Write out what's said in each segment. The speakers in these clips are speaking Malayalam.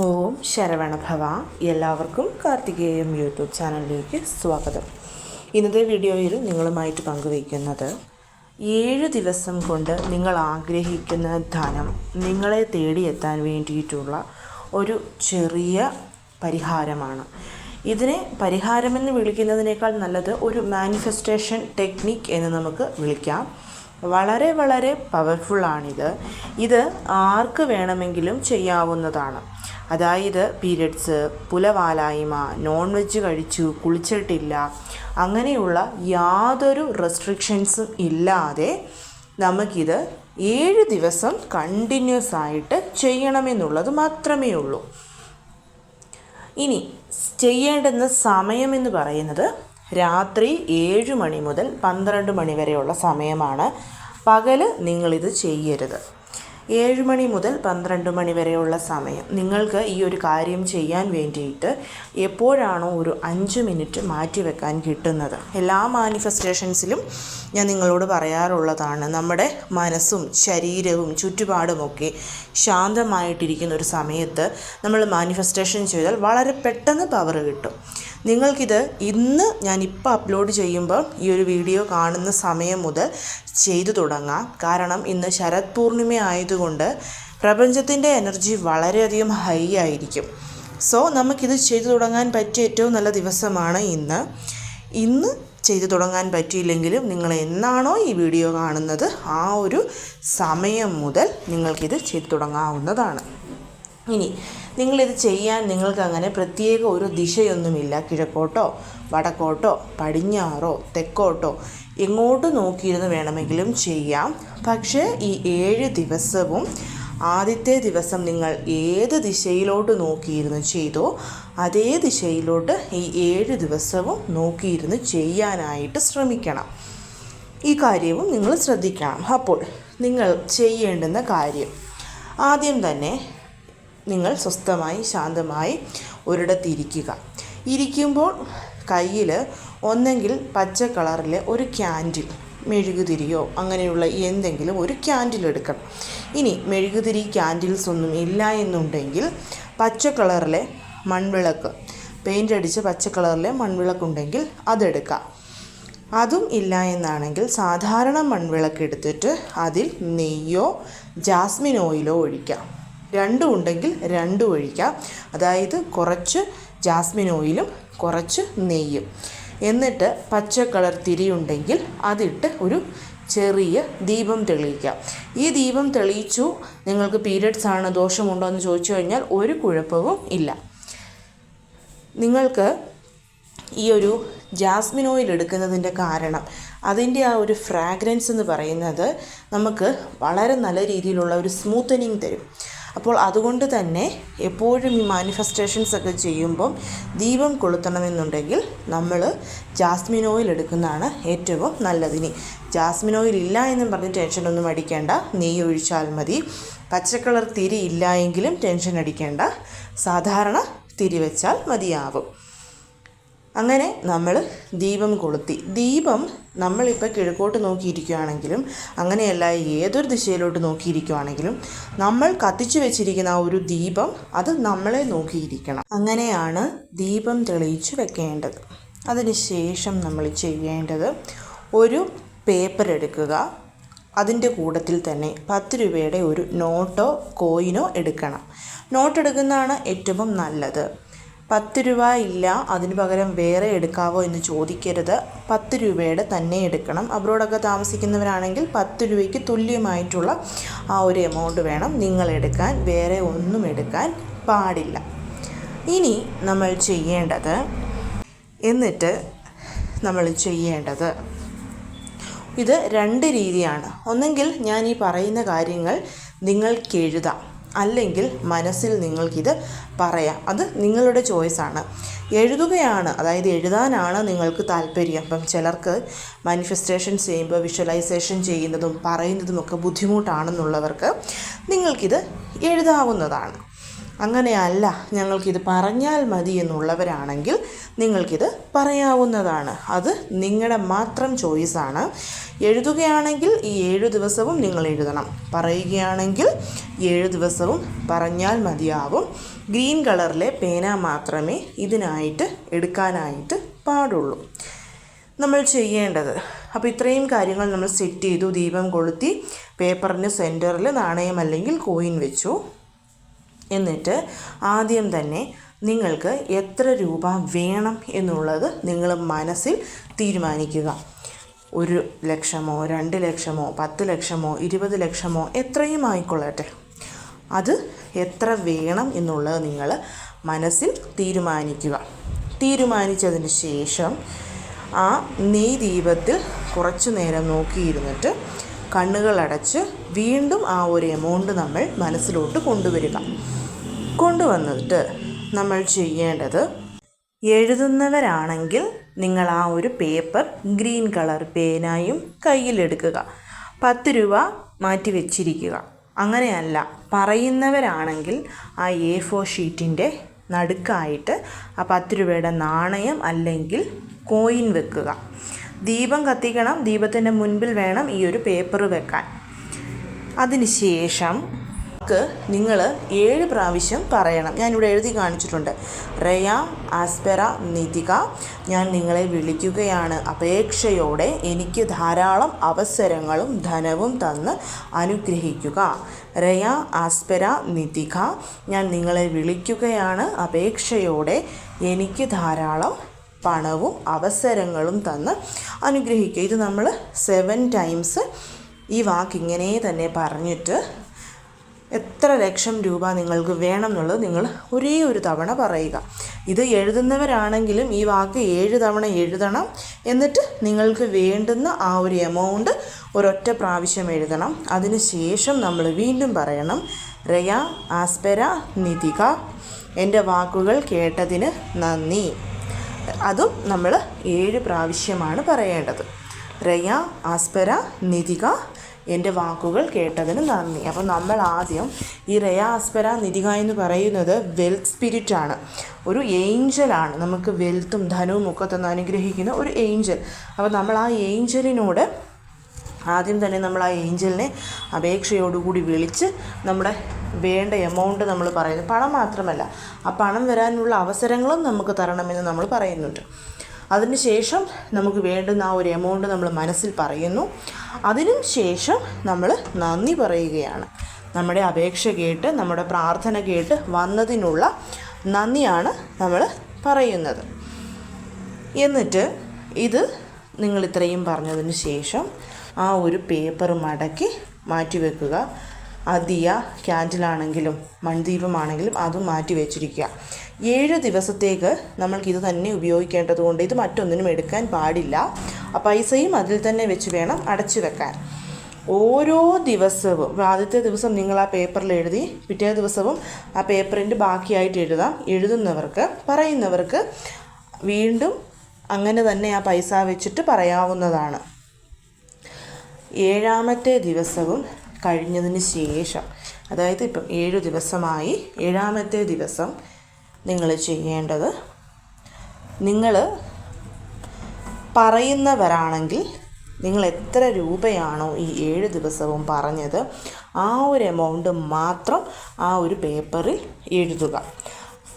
ഓം ശരവണഭവ എല്ലാവർക്കും കാർത്തികേയം യൂട്യൂബ് ചാനലിലേക്ക് സ്വാഗതം. ഇന്നത്തെ വീഡിയോയിൽ നിങ്ങളുമായിട്ട് പങ്കുവയ്ക്കുന്നത് ഏഴ് ദിവസം കൊണ്ട് നിങ്ങൾ ആഗ്രഹിക്കുന്ന ധനം നിങ്ങളെ തേടിയെത്താൻ വേണ്ടിയിട്ടുള്ള ഒരു ചെറിയ പരിഹാരമാണ്. ഇതിനെ പരിഹാരമെന്ന് വിളിക്കുന്നതിനേക്കാൾ നല്ലത് ഒരു മാനിഫെസ്റ്റേഷൻ ടെക്നിക് എന്ന് നമുക്ക് വിളിക്കാം. വളരെ വളരെ പവർഫുള്ളാണിത് ഇത് ആർക്ക് വേണമെങ്കിലും ചെയ്യാവുന്നതാണ്. അതായത് പീരിയഡ്സ് പുലവാലായ്മ നോൺ വെജ് കഴിച്ചു കുളിച്ചിട്ടില്ല അങ്ങനെയുള്ള യാതൊരു റെസ്ട്രിക്ഷൻസും ഇല്ലാതെ നമുക്കിത് ഏഴ് ദിവസം കണ്ടിന്യൂസ് ആയിട്ട് ചെയ്യണമെന്നുള്ളത് മാത്രമേ ഉള്ളൂ. ഇനി ചെയ്യേണ്ടുന്ന സമയമെന്ന് പറയുന്നത് രാത്രി ഏഴ് മണി മുതൽ പന്ത്രണ്ട് മണി വരെയുള്ള സമയമാണ്. പകൽ നിങ്ങളിത് ചെയ്യരുത്. ഏഴ് മണി മുതൽ പന്ത്രണ്ട് മണി വരെയുള്ള സമയം. നിങ്ങൾക്ക് ഈ ഒരു കാര്യം ചെയ്യാൻ വേണ്ടിയിട്ട് എപ്പോഴാണോ ഒരു അഞ്ച് മിനിറ്റ് മാറ്റിവെക്കാൻ കിട്ടുന്നത്. എല്ലാ മാനിഫെസ്റ്റേഷൻസിലും ഞാൻ നിങ്ങളോട് പറയാറുള്ളതാണ് നമ്മുടെ മനസ്സും ശരീരവും ചുറ്റുപാടുമൊക്കെ ശാന്തമായിട്ടിരിക്കുന്ന ഒരു സമയത്ത് നമ്മൾ മാനിഫെസ്റ്റേഷൻ ചെയ്താൽ വളരെ പെട്ടെന്ന് പവർ കിട്ടും. നിങ്ങൾക്കിത് ഇന്ന് ഞാൻ ഇപ്പോൾ അപ്ലോഡ് ചെയ്യുമ്പോൾ ഈ ഒരു വീഡിയോ കാണുന്ന സമയം മുതൽ ചെയ്തു തുടങ്ങാം. കാരണം ഇന്ന് ശരത് പൂർണിമ ആയതുകൊണ്ട് പ്രപഞ്ചത്തിന്റെ എനർജി വളരെയധികം ഹൈ ആയിരിക്കും. സോ നമുക്കിത് ചെയ്തു തുടങ്ങാൻ പറ്റിയ ഏറ്റവും നല്ല ദിവസമാണ് ഇന്ന്. ഇന്ന് ചെയ്തു തുടങ്ങാൻ പറ്റിയില്ലെങ്കിലും നിങ്ങൾ എന്നാണോ ഈ വീഡിയോ കാണുന്നത് ആ ഒരു സമയം മുതൽ നിങ്ങൾക്കിത് ചെയ്തു തുടങ്ങാവുന്നതാണ്. ഇനി നിങ്ങളിത് ചെയ്യാൻ നിങ്ങൾക്ക് അങ്ങനെ പ്രത്യേക ഒരു ദിശയൊന്നുമില്ല. കിഴക്കോട്ടോ വടക്കോട്ടോ പടിഞ്ഞാറോ തെക്കോട്ടോ എങ്ങോട്ട് നോക്കിയിരുന്ന് വേണമെങ്കിലും ചെയ്യാം. പക്ഷേ ഈ ഏഴ് ദിവസവും ആദ്യത്തെ ദിവസം നിങ്ങൾ ഏത് ദിശയിലോട്ട് നോക്കിയിരുന്ന് ചെയ്തോ അതേ ദിശയിലോട്ട് ഈ ഏഴ് ദിവസവും നോക്കിയിരുന്ന് ചെയ്യാനായിട്ട് ശ്രമിക്കണം. ഈ കാര്യവും നിങ്ങൾ ശ്രദ്ധിക്കണം. അപ്പോൾ നിങ്ങൾ ചെയ്യേണ്ടുന്ന കാര്യം. ആദ്യം തന്നെ നിങ്ങൾ സ്വസ്ഥമായി ശാന്തമായി ഒരിടത്ത് ഇരിക്കുക ഇരിക്കുമ്പോൾ കയ്യിൽ ഒന്നെങ്കിൽ പച്ച കളറിലെ ഒരു ക്യാൻഡിൽ മെഴുകുതിരിയോ അങ്ങനെയുള്ള എന്തെങ്കിലും ഒരു ക്യാൻഡിൽ എടുക്കണം ഇനി മെഴുകുതിരി ക്യാൻഡിൽസ് ഒന്നും ഇല്ല എന്നുണ്ടെങ്കിൽ പച്ച കളറിലെ മൺവിളക്ക് പെയിന്റ് അടിച്ച പച്ച കളറിലെ മൺവിളക്കുണ്ടെങ്കിൽ അതെടുക്കാം. അതും ഇല്ല എന്നാണെങ്കിൽ സാധാരണ മൺവിളക്ക് എടുത്തിട്ട് അതിൽ നെയ്യോ ജാസ്മിൻ ഓയിലോ ഒഴിക്കാം. രണ്ടും ഉണ്ടെങ്കിൽ രണ്ടും ഒഴിക്കാം. അതായത് കുറച്ച് ജാസ്മിൻ ഓയിലും കുറച്ച് നെയ്യും. എന്നിട്ട് പച്ച കളർ തിരിയുണ്ടെങ്കിൽ അതിട്ട് ഒരു ചെറിയ ദീപം തെളിയിക്കാം. ഈ ദീപം തെളിയിച്ചു. നിങ്ങൾക്ക് പീരിയഡ്സ് ആണ് ദോഷമുണ്ടോ എന്ന് ചോദിച്ചു കഴിഞ്ഞാൽ ഒരു കുഴപ്പവും ഇല്ല. നിങ്ങൾക്ക് ഈ ഒരു ജാസ്മിൻ ഓയിൽ എടുക്കുന്നതിന്റെ കാരണം അതിന്റെ ആ ഒരു ഫ്രാഗ്രൻസ് എന്ന് പറയുന്നത് നമുക്ക് വളരെ നല്ല രീതിയിലുള്ള ഒരു സ്മൂത്തനിങ് തരും. അപ്പോൾ അതുകൊണ്ട് തന്നെ എപ്പോഴും ഈ മാനിഫെസ്റ്റേഷൻസ് ഒക്കെ ചെയ്യുമ്പം ദീപം കൊളുത്തണമെന്നുണ്ടെങ്കിൽ നമ്മൾ ജാസ്മിൻ ഓയിൽ എടുക്കുന്നതാണ് ഏറ്റവും നല്ലതിനി ജാസ്മിൻ ഓയിൽ ഇല്ല എന്നും പറഞ്ഞ് ടെൻഷനൊന്നും അടിക്കേണ്ട. നെയ്യ് ഒഴിച്ചാൽ മതി. പച്ചക്കളർ തിരി ഇല്ല എങ്കിലും ടെൻഷൻ അടിക്കേണ്ട. സാധാരണ തിരി വെച്ചാൽ മതിയാവും. അങ്ങനെ നമ്മൾ ദീപം കൊളുത്തി. ദീപം നമ്മളിപ്പോൾ കിഴക്കോട്ട് നോക്കിയിരിക്കുകയാണെങ്കിലും അങ്ങനെയല്ല ഏതൊരു ദിശയിലോട്ട് നോക്കിയിരിക്കുകയാണെങ്കിലും നമ്മൾ കത്തിച്ചു വെച്ചിരിക്കുന്ന ആ ഒരു ദീപം അത് നമ്മളെ നോക്കിയിരിക്കണം. അങ്ങനെയാണ് ദീപം തെളിയിച്ചു വെക്കേണ്ടത്. അതിനുശേഷം നമ്മൾ ചെയ്യേണ്ടത് ഒരു പേപ്പർ എടുക്കുക. അതിന്റെ കൂട്ടത്തിൽ തന്നെ പത്ത് രൂപയുടെ ഒരു നോട്ടോ കോയിനോ എടുക്കണം. നോട്ട് എടുക്കുന്നതാണ് ഏറ്റവും നല്ലത്. പത്ത് രൂപ ഇല്ല അതിന് പകരം വേറെ എടുക്കാവോ എന്ന് ചോദിക്കരുത്. പത്ത് രൂപയുടെ തന്നെ എടുക്കണം. അബ്രോഡൊക്കെ താമസിക്കുന്നവരാണെങ്കിൽ പത്ത് രൂപയ്ക്ക് തുല്യമായിട്ടുള്ള ആ ഒരു എമൗണ്ട് വേണം നിങ്ങൾ എടുക്കാൻ. വേറെ ഒന്നും എടുക്കാൻ പാടില്ല. ഇനി നമ്മൾ ചെയ്യേണ്ടത് എന്നിട്ട് നമ്മൾ ചെയ്യേണ്ടത്. ഇത് രണ്ട് രീതിയാണ്. ഒന്നെങ്കിൽ ഞാൻ ഈ പറയുന്ന കാര്യങ്ങൾ നിങ്ങൾക്ക് എഴുതാം. അല്ലെങ്കിൽ മനസ്സിൽ നിങ്ങൾക്കിത് പറയാം. അത് നിങ്ങളുടെ ചോയ്സാണ് എഴുതുകയാണ് അതായത് എഴുതാനാണ് നിങ്ങൾക്ക് താല്പര്യം. അപ്പം ചിലർക്ക് മാനിഫെസ്റ്റേഷൻ ചെയ്യുമ്പോൾ വിഷ്വലൈസേഷൻ ചെയ്യുന്നതും പറയുന്നതുമൊക്കെ ബുദ്ധിമുട്ടാണെന്നുള്ളവർക്ക് നിങ്ങൾക്കിത് എഴുതാവുന്നതാണ്. അങ്ങനെയല്ല ഞങ്ങൾക്കിത് പറഞ്ഞാൽ മതി എന്നുള്ളവരാണെങ്കിൽ നിങ്ങൾക്കിത് പറയാവുന്നതാണ്. അത് നിങ്ങളുടെ മാത്രം ചോയ്സാണ് എഴുതുകയാണെങ്കിൽ ഈ ഏഴു ദിവസവും നിങ്ങൾ എഴുതണം. പറയുകയാണെങ്കിൽ ഏഴു ദിവസവും പറഞ്ഞാൽ മതിയാവും. ഗ്രീൻ കളറിലെ പേന മാത്രമേ ഇതിനായിട്ട് എടുക്കാനായിട്ട് പാടുള്ളൂ. നമ്മൾ ചെയ്യേണ്ടത്. അപ്പോൾ ഇത്രയും കാര്യങ്ങൾ നമ്മൾ സെറ്റ് ചെയ്തു ദീപം കൊളുത്തി പേപ്പറിന്റെ സെന്ററിൽ നാണയം അല്ലെങ്കിൽ കോയിൻ വെച്ചു. എന്നിട്ട് ആദ്യം തന്നെ നിങ്ങൾക്ക് എത്ര രൂപ വേണം എന്നുള്ളത് നിങ്ങൾ മനസ്സിൽ തീരുമാനിക്കുക. ഒരു ലക്ഷമോ രണ്ട് ലക്ഷമോ പത്ത് ലക്ഷമോ ഇരുപത് ലക്ഷമോ എത്രയും ആയിക്കൊള്ളട്ടെ. അത് എത്ര വേണം എന്നുള്ളത് നിങ്ങൾ മനസ്സിൽ തീരുമാനിക്കുക. തീരുമാനിച്ചതിന് ശേഷം ആ നെയ് ദീപത്തിൽ കുറച്ചു നേരം നോക്കിയിരുന്നിട്ട് കണ്ണുകളടച്ച് വീണ്ടും ആ ഒരു എമൗണ്ട് നമ്മൾ മനസ്സിലോട്ട് കൊണ്ടുവരിക. കൊണ്ടുവന്നിട്ട് നമ്മൾ ചെയ്യേണ്ടത് എഴുതുന്നവരാണെങ്കിൽ നിങ്ങൾ ആ ഒരു പേപ്പർ ഗ്രീൻ കളർ പേനായും കയ്യിലെടുക്കുക. പത്ത് രൂപ മാറ്റി വെച്ചിരിക്കുക. അങ്ങനെയല്ല പറയുന്നവരാണെങ്കിൽ ആ എ ഫോർ ഷീറ്റിന്റെ നടുക്കായിട്ട് ആ പത്ത് രൂപയുടെ നാണയം അല്ലെങ്കിൽ കോയിൻ വെക്കുക. ദീപം കത്തിക്കണം ദീപത്തിന്റെ മുൻപിൽ വേണം ഈ ഒരു പേപ്പർ വെക്കാൻ. അതിനുശേഷം നിങ്ങൾ ഏഴ് പ്രാവശ്യം പറയണം. ഞാനിവിടെ എഴുതി കാണിച്ചിട്ടുണ്ട്. റയ ആസ്പെറ നിതിക. ഞാൻ നിങ്ങളെ വിളിക്കുകയാണ്. അപേക്ഷയോടെ എനിക്ക് ധാരാളം അവസരങ്ങളും ധനവും തന്ന് അനുഗ്രഹിക്കുക. റയ ആസ്പെര നിതിക. ഞാൻ നിങ്ങളെ വിളിക്കുകയാണ്. അപേക്ഷയോടെ എനിക്ക് ധാരാളം പണവും അവസരങ്ങളും തന്ന് അനുഗ്രഹിക്കുക. ഇത് നമ്മൾ സെവൻ ടൈംസ് ഈ വാക്കിങ്ങനെ തന്നെ പറഞ്ഞിട്ട് എത്ര ലക്ഷം രൂപ നിങ്ങൾക്ക് വേണം എന്നുള്ളത് നിങ്ങൾ ഒരേ ഒരു തവണ പറയുക. ഇത് എഴുതുന്നവരാണെങ്കിലും ഈ വാക്ക് ഏഴ് തവണ എഴുതണം. എന്നിട്ട് നിങ്ങൾക്ക് വേണ്ടുന്ന ആ ഒരു എമൗണ്ട് ഒരൊറ്റ പ്രാവശ്യം എഴുതണം. അതിന് ശേഷം നമ്മൾ വീണ്ടും പറയണം. റയ ആസ്പെര നിതിക എന്റെ വാക്കുകൾ കേട്ടതിന് നന്ദി. അതും നമ്മൾ ഏഴ് പ്രാവശ്യമാണ് പറയേണ്ടത്. റയ ആസ്പെര നിതിക എന്റെ വാക്കുകൾ കേട്ടതിന് നന്ദി. അപ്പോൾ നമ്മൾ ആദ്യം ഈ റയാസ്പര നിധിക എന്ന് പറയുന്നത് വെൽത്ത് സ്പിരിറ്റ് ആണ്. ഒരു ഏഞ്ചലാണ് നമുക്ക് വെൽത്തും ധനവും ഒക്കെ തന്ന് അനുഗ്രഹിക്കുന്ന ഒരു ഏഞ്ചൽ അപ്പോൾ നമ്മൾ ആ ഏഞ്ചലിനോട് ആദ്യം തന്നെ നമ്മൾ ആ ഏഞ്ചലിനെ അപേക്ഷയോടുകൂടി വിളിച്ച് നമ്മുടെ വേണ്ട എമൗണ്ട് നമ്മൾ പറയുന്നു. പണം മാത്രമല്ല ആ പണം വരാനുള്ള അവസരങ്ങളും നമുക്ക് തരണമെന്ന് നമ്മൾ പറയുന്നുണ്ട്. അതിനുശേഷം നമുക്ക് വേണ്ടുന്ന ആ ഒരു എമൗണ്ട് നമ്മൾ മനസ്സിൽ പറയുന്നു. അതിനും ശേഷം നമ്മൾ നന്ദി പറയുകയാണ്. നമ്മുടെ അപേക്ഷ കേട്ട് നമ്മുടെ പ്രാർത്ഥന കേട്ട് വന്നതിനുള്ള നന്ദിയാണ് നമ്മൾ പറയുന്നത്. എന്നിട്ട് ഇത് നിങ്ങൾ ഇത്രയും പറഞ്ഞതിന് ശേഷം ആ ഒരു പേപ്പർ മടക്കി മാറ്റി വെക്കുക അതിയ ക്യാൻഡിലാണെങ്കിലും മൺദീപമാണെങ്കിലും അതും മാറ്റി വെച്ചിരിക്കുക. ഏഴ് ദിവസത്തേക്ക് നമ്മൾക്കിത് തന്നെ ഉപയോഗിക്കേണ്ടതുകൊണ്ട് ഇത് മറ്റൊന്നിനും എടുക്കാൻ പാടില്ല. ആ പൈസയും അതിൽ തന്നെ വെച്ച് വേണം അടച്ചു വെക്കാൻ. ഓരോ ദിവസവും ആദ്യത്തെ ദിവസം നിങ്ങൾ ആ പേപ്പറിൽ എഴുതി പിറ്റേ ദിവസവും ആ പേപ്പറിന്റെ ബാക്കിയായിട്ട് എഴുതാം. എഴുതുന്നവർക്ക് പറയുന്നവർക്ക് വീണ്ടും അങ്ങനെ തന്നെ ആ പൈസ വെച്ചിട്ട് പറയാവുന്നതാണ്. ഏഴാമത്തെ ദിവസവും കഴിഞ്ഞതിന് ശേഷം അതായത് ഇപ്പം ഏഴ് ദിവസമായി ഏഴാമത്തെ ദിവസം നിങ്ങൾ ചെയ്യേണ്ടത് നിങ്ങൾ പറയുന്നവരാണെങ്കിൽ നിങ്ങൾ എത്ര രൂപയാണോ ഈ ഏഴ് ദിവസവും പറഞ്ഞത് ആ ഒരു എമൗണ്ട് മാത്രം ആ ഒരു പേപ്പറിൽ എഴുതുക.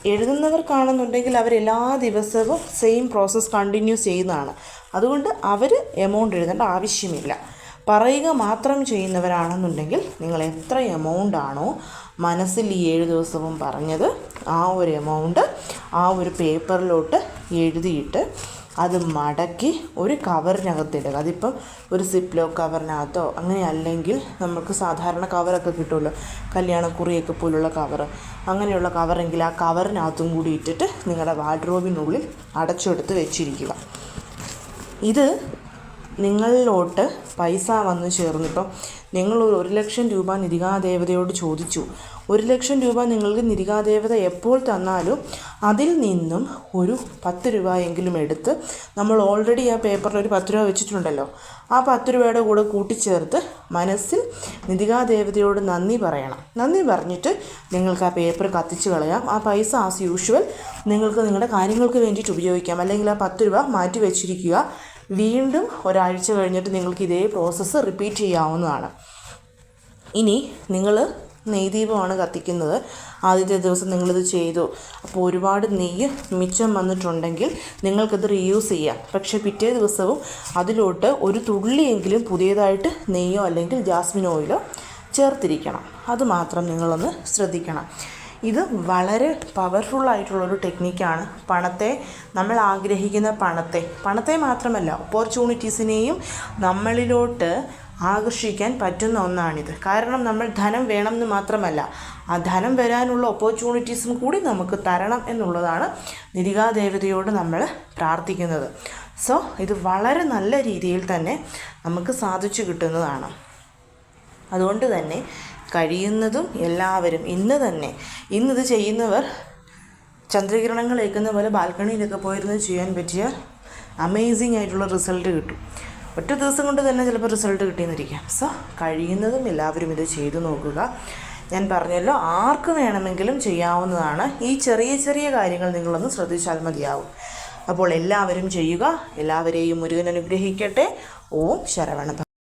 എഴുതുന്നവർക്കാണെന്നുണ്ടെങ്കിൽ അവർ എല്ലാ ദിവസവും സെയിം പ്രോസസ്സ് കണ്ടിന്യൂ ചെയ്യുന്നതാണ്. അതുകൊണ്ട് അവർ എമൗണ്ട് എഴുതേണ്ട ആവശ്യമില്ല. പറയുക മാത്രം ചെയ്യുന്നവരാണെന്നുണ്ടെങ്കിൽ നിങ്ങൾ എത്ര എമൗണ്ട് ആണോ മനസ്സിൽ ഈ ഏഴ് ദിവസവും പറഞ്ഞത് ആ ഒരു എമൗണ്ട് ആ ഒരു പേപ്പറിലോട്ട് എഴുതിയിട്ട് അത് മടക്കി ഒരു കവറിനകത്തിടുക അതിപ്പം ഒരു സിപ്ലോ കവറിനകത്തോ അങ്ങനെ അല്ലെങ്കിൽ നമുക്ക് സാധാരണ കവറൊക്കെ കിട്ടുമല്ലോ. കല്യാണക്കുറിയൊക്കെ പോലുള്ള കവർ അങ്ങനെയുള്ള കവറെങ്കിൽ ആ കവറിനകത്തും കൂടി ഇട്ടിട്ട് നിങ്ങളുടെ വാർഡ്രോബിനുള്ളിൽ അടച്ചെടുത്ത് വെച്ചിരിക്കുക. ഇത് നിങ്ങളിലോട്ട് പൈസ വന്നു ചേർന്നു. ഇപ്പം നിങ്ങൾ ഒരു ലക്ഷം രൂപ നിരികാദേവതയോട് ചോദിച്ചു. ഒരു ലക്ഷം രൂപ നിങ്ങൾക്ക് നിരികാദേവത എപ്പോൾ തന്നാലും അതിൽ നിന്നും ഒരു പത്ത് രൂപയെങ്കിലും എടുത്ത് നമ്മൾ ഓൾറെഡി ആ പേപ്പറിൽ ഒരു പത്ത് രൂപ വെച്ചിട്ടുണ്ടല്ലോ. ആ പത്ത് രൂപയുടെ കൂടെ കൂട്ടിച്ചേർത്ത് മനസ്സിൽ നിരികാദേവതയോട് നന്ദി പറയണം. നന്ദി പറഞ്ഞിട്ട് നിങ്ങൾക്ക് ആ പേപ്പർ കത്തിച്ച് കളയാം. ആ പൈസ ആസ് യൂഷ്വൽ നിങ്ങൾക്ക് നിങ്ങളുടെ കാര്യങ്ങൾക്ക് വേണ്ടിയിട്ട് ഉപയോഗിക്കാം. അല്ലെങ്കിൽ ആ പത്ത് രൂപ മാറ്റി വെച്ചിരിക്കുക. വീണ്ടും ഒരാഴ്ച കഴിഞ്ഞിട്ട് നിങ്ങൾക്ക് ഇതേ പ്രോസസ്സ് റിപ്പീറ്റ് ചെയ്യാവുന്നതാണ്. ഇനി നിങ്ങൾ നെയ്ദീപമാണ് കത്തിക്കുന്നത്. ആദ്യത്തെ ദിവസം നിങ്ങളിത് ചെയ്തു. അപ്പോൾ ഒരുപാട് നെയ്യ് മിച്ചം വന്നിട്ടുണ്ടെങ്കിൽ നിങ്ങൾക്കത് റീയൂസ് ചെയ്യാം. പക്ഷേ പിറ്റേ ദിവസവും അതിലോട്ട് ഒരു തുള്ളിയെങ്കിലും പുതിയതായിട്ട് നെയ്യോ അല്ലെങ്കിൽ ജാസ്മിൻ ഓയിലോ ചേർത്തിരിക്കണം. അത് മാത്രം നിങ്ങളൊന്ന് ശ്രദ്ധിക്കണം. ഇത് വളരെ പവർഫുൾ ആയിട്ടുള്ളൊരു ടെക്നിക്കാണ് പണത്തെ നമ്മൾ ആഗ്രഹിക്കുന്ന പണത്തെ. പണത്തെ മാത്രമല്ല ഓപ്പർച്യൂണിറ്റീസിനെയും നമ്മളിലോട്ട് ആകർഷിക്കാൻ പറ്റുന്ന ഒന്നാണിത്. കാരണം നമ്മൾ ധനം വേണം എന്ന് മാത്രമല്ല ആ ധനം വരാനുള്ള ഓപ്പർച്യൂണിറ്റീസും കൂടി നമുക്ക് തരണം എന്നുള്ളതാണ് നിരികാദേവതയോട് നമ്മൾ പ്രാർത്ഥിക്കുന്നത്. സോ ഇത് വളരെ നല്ല രീതിയിൽ തന്നെ നമുക്ക് സാധിച്ചു കിട്ടുന്നതാണ്. അതുകൊണ്ട് തന്നെ കഴിയുന്നതും എല്ലാവരും ഇന്ന് തന്നെ. ഇന്നിത് ചെയ്യുന്നവർ ചന്ദ്രകിരണങ്ങൾ ഏൽക്കുന്ന പോലെ ബാൽക്കണിയിലൊക്കെ പോയിരുന്ന് ചെയ്യാൻ പറ്റിയ അമേസിങ് ആയിട്ടുള്ള റിസൾട്ട് കിട്ടും. ഒറ്റ ദിവസം കൊണ്ട് തന്നെ ചിലപ്പോൾ റിസൾട്ട് കിട്ടിയെന്നിരിക്കാം. സോ കഴിയുന്നതും എല്ലാവരും ഇത് ചെയ്തു നോക്കുക. ഞാൻ പറഞ്ഞല്ലോ ആർക്ക് വേണമെങ്കിലും ചെയ്യാവുന്നതാണ്. ഈ ചെറിയ ചെറിയ കാര്യങ്ങൾ നിങ്ങളൊന്ന് ശ്രദ്ധിച്ചാൽ മതിയാവും. അപ്പോൾ എല്ലാവരും ചെയ്യുക. എല്ലാവരെയും മുരുകൻ അനുഗ്രഹിക്കട്ടെ. ഓം ശരവണ